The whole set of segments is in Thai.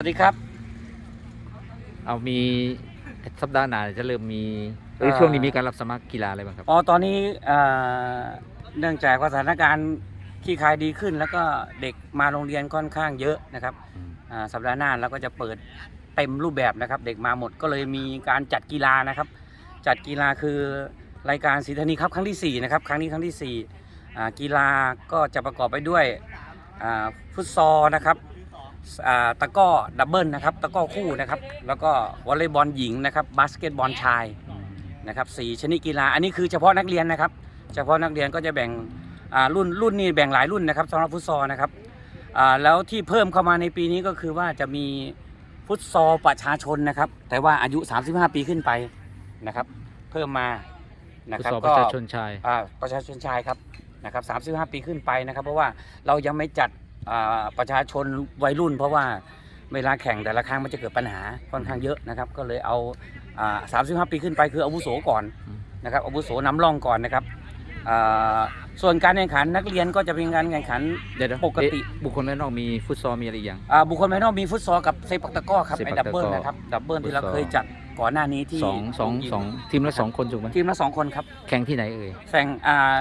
สวัสดีครับ เอามีสัปดาห์หน้าจะเริ่มมีหรือเอ่อช่วงนี้มีการรับสมัครกีฬาอะไรบ้างครับ อ๋อ ตอนนี้เอ่อเนื่องจากว่าสถานการณ์ที่คลายดีขึ้น แล้วก็เด็กมาโรงเรียนค่อนข้างเยอะนะครับอืมอ่าสัปดาห์หน้าเราก็จะเปิดเต็มรูปแบบนะครับ เด็กมาหมดก็เลยมีการจัดกีฬานะครับ จัดกีฬาคือรายการศรีธานีครับครั้งที่4นะครับครั้งนี้ครั้งที่4อ่ากีฬาก็จะประกอบไปด้วยอ่าฟุตซอลนะครับอ่า ตะกร้อดับเบิลนะครับตะกร้อคู่นะครับแล้วก็วอลเลย์บอลหญิงนะครับบาสเกตบอลชายนะครับสี่ชนิดกีฬาอันนี้คือเฉพาะนักเรียนนะครับ เฉพาะนักเรียนก็จะแบ่งอ่ารุ่นรุ่นนี่แบ่งหลายรุ่นนะครับสำหรับฟุตซอลนะครับอ่าแล้วที่เพิ่มเข้ามาในปีนี้ก็คือว่าจะมีฟุตซอลประชาชนนะครับ แต่ว่าอายุ 35 ปีขึ้นไปนะครับ เพิ่มมานะฟุตครับซอลปก็ระชาชนชายอ่าประชาชนชายครับนะครับ35 ปีขึ้นไปนะครับ เพราะว่าเรายังไม่จัดอ่า ประชาชนวัยรุ่น เพราะว่าเวลาแข่งแต่ละครั้งมันจะเกิดปัญหาค่อนข้างเยอะนะครับ ก็เลยเอาอ่า35ปีขึ้นไปคืออาวุโสก่อนอืมนะครับอาวุโสนำร่องก่อนนะครับอ่าส่วนการแข่งขันนักเรียนก็จะเป็นการแข่งขันเดี๋ยวๆปกติเอ๊ะบุคคลภายนอกมีฟุตซอลมีอะไรอีกอย่างอ่าบุคคลภายนอกมีฟุตซอลกับเซปักตะกร้อครับเซปัไอ้กดับตะกร้เบิลอนะครับดับเบิลที่เราฟุตซอลเคยจัดก่อนหน้านี้ที่สองสองยิมสองทีมละสองคนถูกไหมทีมละสองคนครับแข่งที่ไหนเอ่ยแข่งอ่า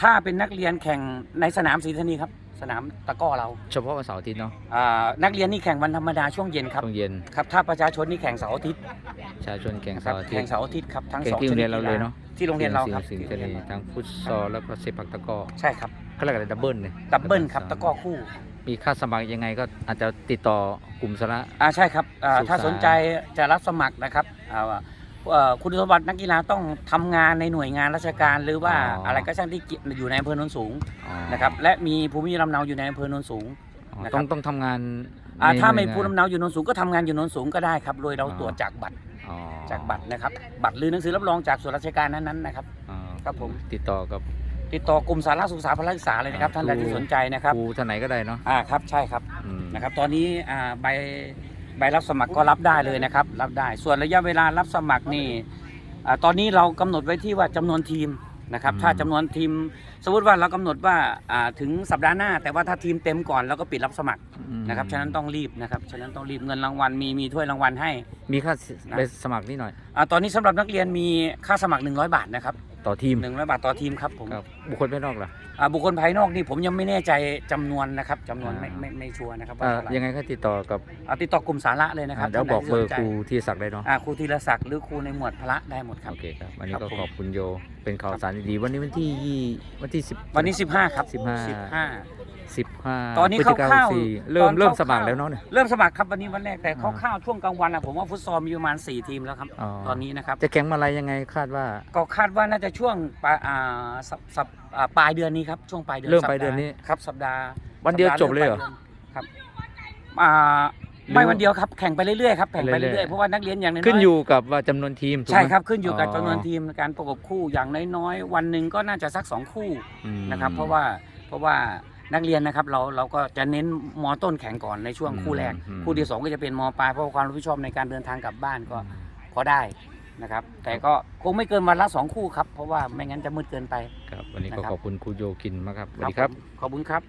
ถ้าเป็นนักเรียนแข่งในสนามศรีธานีครับ สนามตะกร้อเราเฉพาะวันเสาร์อาทิตย์เนาะอ่านักเรียนนี่แข่งวันธรรมดาช่วงเย็นครับช่วงเย็นครับถ้าประชาชนนี่แข่งเสาร์อาทิตย์ประชาชนแข่งนะคเสารับร์อาทิตแข่งย์เสาร์อาทิตย์ครับทั้งแข่งสองที่โรงเรียนชเราดเลยกีฬเนาะที่โรงเรียนเราครับสิงห์ที่ทะโรงเลเรียนเราทั้งฟุตซอลแล้วก็เซปักตะกร้อใช่ครับเขาเรียกอะไรดับเบิลเนี่ยดับเบิลครับตะกร้อคู่มีค่าสมัครยังไงก็อาจจะติดต่อ กลุ่มสาระ อ่าใช่ครับอ่าศึกษาถ้าสนใจจะรับสมัครนะครับอ่าเอ่อ คุณสมบัตินักกีฬาต้องทำงานในหน่วยงานราชการ หรือว่าอะไรก็ช่างที่เกี่ยวอยู่ในอำเภอโนนสูงอ๋อนะครับและมีภูมิลำเนาอยู่ในอำเภอโนนสูงอ๋อนะครับต้องต้องทำงานอ่าในถ้าไม่หน่วยงนภูมิลำเนาอยู่โนนสูงก็ทำงานอยู่โนนสูงก็ได้ครับโดยเราอ๋อตรวจจากบัตรอ๋อจากบัตรนะครับบัตรหรือหนังสือรับรองจากส่วนราชการนั้นๆนะครับอ๋อครับผมติดต่อกับติดต่อกรมสาธารณสุขสาธารณศึกษาเลยนะครับอ่าท่านใดที่สนใจนะครับครูท่านไหนก็ได้เนาะอ่าครับใช่ครับอืมนะครับตอนนี้อ่าใบ ใบรับสมัครก็รับได้เลยนะครับ รับได้ ส่วนระยะเวลารับสมัครนี่อ่าตอนนี้เรากำหนดไว้ที่ว่าจำนวนทีมนะครับถ้าจำนวนทีม สมมติว่าเรากำหนดว่าอ่าถึงสัปดาห์หน้า แต่ว่าถ้าทีมเต็มก่อนเราก็ปิดรับสมัครอืมนะครับ ฉะนั้นต้องรีบนะครับ ฉะนั้นต้องรีบเงินรางวัลมีมีถ้วยรางวัลให้มีค่านะไปสมัครนิดหน่อย อ่าตอนนี้สำหรับนักเรียนมีค่าสมัคร 100 บาทนะครับ ต่อทีม100บาทต่อทีมครับผมครับบุคคลภายนอกล่ะอ่าบุคคลภายนอกนี่ผมยังไม่แน่ใจจำนวนนะครับจำนวนไม่อ่าไม่ไม่ชัวร์นะครับว่าอ่าเท่าไหร่ยังไงก็ติดต่อกับอ่าติดต่อกลุ่มสาระเลยนะครับอ่าเดี๋ยวบอกเบอร์ท่านใดที่สนใจครูที่ศักดิ์ได้เนาะอ่าครูธีรศักดิ์หรือครูในหมวดพละได้หมดครับ โอเคครับวันนี้ครัก็บผม ขอบคุณโยเป็นข่าวสารดีๆวันนี้วันที่ยี่วันที่สิบ วันนี้ 15 ครับสิบห้า15 สิบห้าตอนนี้พฤศจิกคร่าวๆสี่เริ่ตมอนเริ่มคร่าวๆสมัครแล้วเนาะเนี่ยเริ่มสมัครครับวันนี้วันแรกแต่อ่าคร่าวๆช่วงกลางวันนะผมว่าฟุตซอลมีประมาณ4ทีมแล้วครับอ๋อตอนนี้นะครับจะแข่งมาอะไรยังไงคาดว่า ก็คาดว่าน่าจะช่วงปลายอ่าสัปสัปอ่าปลายเดือนนี้ครับช่วงปลายเดือนเริ่มสัปปลายเดือนนี้ครับสัปดาห์วันเดียวสัปาจบเลยเหรอมปาดืนครับอ่าไม่หรือวันเดียวครับแข่งไปเรื่อยๆครับแข่งไปเรื่เรื่ออยยๆๆเพราะว่านักเรียนอย่างน้อยๆขึ้นอยู่กับว่าจำนวนทีมถูกไหมใช่ครับขึ้นอยู่กับอ๋อจำนวนทีมการประกบคู่อย่างน้อยๆวันหนึ่งก็น่าจะสักสองคู่อืมนะครับเพราะว่าเพราะว่า นักเรียนนะครับเราเราก็จะเน้นมอต้นแข่งก่อนในช่วงอืมคู่แรก อืม คู่ที่สองก็จะเป็นมปลายเพราะว่าความรับผิดชอบในการเดินทางกลับบ้านก็พอได้นะครับ แต่ก็คงไม่เกินวันละสองคู่ครับ เพราะว่าไม่งั้นจะมืดเกินไป ครับวันนี้ก็นะครับ ขอบคุณครูโยกินมากครับสวัสดีครับ ผมขอบคุณครับ